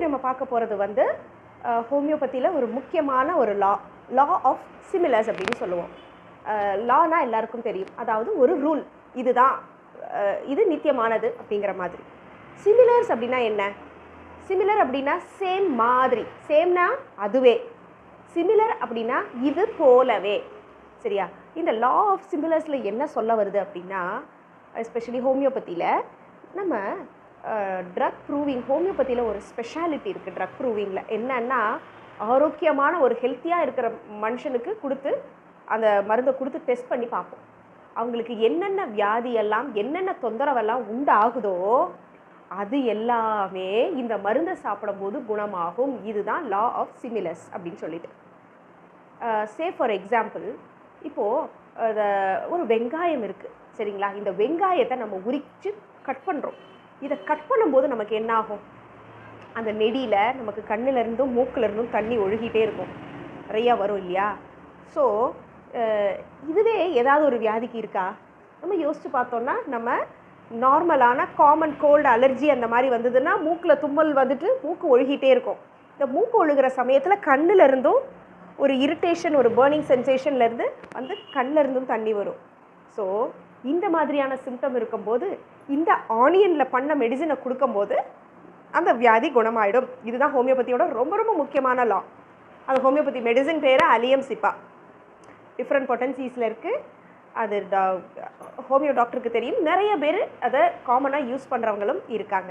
இன்றைக்கி நம்ம பார்க்க போகிறது வந்து ஹோமியோபதியில் ஒரு முக்கியமான ஒரு லா லா ஆஃப் சிமிலர்ஸ் அப்படின்னு சொல்லுவோம். லானா எல்லாருக்கும் தெரியும். அதாவது ஒரு ரூல் இதுதான் இது நித்தியமானது அப்படிங்கிற மாதிரி. சிமிலர்ஸ் அப்படின்னா என்ன? சிமிலர் அப்படின்னா சேம் மாதிரி. சேம்னா அதுவே. சிமிலர் அப்படின்னா இது போலவே. சரியா? இந்த லா ஆஃப் சிமிலர்ஸில் என்ன சொல்ல வருது அப்படின்னா எஸ்பெஷலி ஹோமியோபதியில் நம்ம ட்ரக் ப்ரூவிங் ஹோமியோபதியில் ஒரு ஸ்பெஷாலிட்டி இருக்குது ட்ரக் ப்ரூவிங்கில் என்னன்னா ஆரோக்கியமான ஒரு ஹெல்த்தியாக இருக்கிற மனுஷனுக்கு கொடுத்து அந்த மருந்தை கொடுத்து டெஸ்ட் பண்ணி பார்ப்போம். அவங்களுக்கு என்னென்ன வியாதியெல்லாம் என்னென்ன தொந்தரவெல்லாம் உண்டாகுதோ அது எல்லாமே இந்த மருந்தை சாப்பிடும்போது குணமாகும். இதுதான் லா ஆஃப் சிமிலஸ் அப்படின்னு சொல்லிட்டு. சே ஃபார் எக்ஸாம்பிள் இப்போது ஒரு வெங்காயம் இருக்குது சரிங்களா? இந்த வெங்காயத்தை நம்ம உரித்து கட் பண்ணுறோம் இதை கட் பண்ணும்போது நமக்கு என்ன ஆகும் அந்த நெடியில் நமக்கு கண்ணுல இருந்தும் இருந்தும் தண்ணி ஒழுகிட்டே இருக்கும். நிறையா வரும் இல்லையா? ஸோ இதுவே ஏதாவது ஒரு வியாதிக்கு இருக்கா? நம்ம யோசித்து பார்த்தோன்னா நம்ம நார்மலான காமன் கோல்டு அலர்ஜி அந்த மாதிரி வந்ததுன்னா மூக்கில் தும்மல் வந்துட்டு மூக்கு ஒழுகிட்டே இருக்கும். இந்த மூக்கு ஒழுகிற சமயத்தில் கண்ணுல இருந்தும் ஒரு இரிட்டேஷன் ஒரு பேர்னிங் சென்சேஷன்லேருந்து வந்து கண்ணுல இருந்தும் தண்ணி வரும். ஸோ இந்த மாதிரியான சிம்டம் இருக்கும்போது இந்த ஆனியனில் பண்ண மெடிசனை கொடுக்கும்போது அந்த வியாதி குணமாயிடும். இதுதான் ஹோமியோபதியோட ரொம்ப ரொம்ப முக்கியமான லா அந்த ஹோமியோபதி மெடிசன் பேர் அலியம் சிப்பா. டிஃப்ரெண்ட் பொட்டன்சிஸில் இருக்குது அது டா ஹோமியோ டாக்டருக்கு தெரியும். நிறைய பேர் அதை காமனாக யூஸ் பண்ணுறவங்களும் இருக்காங்க.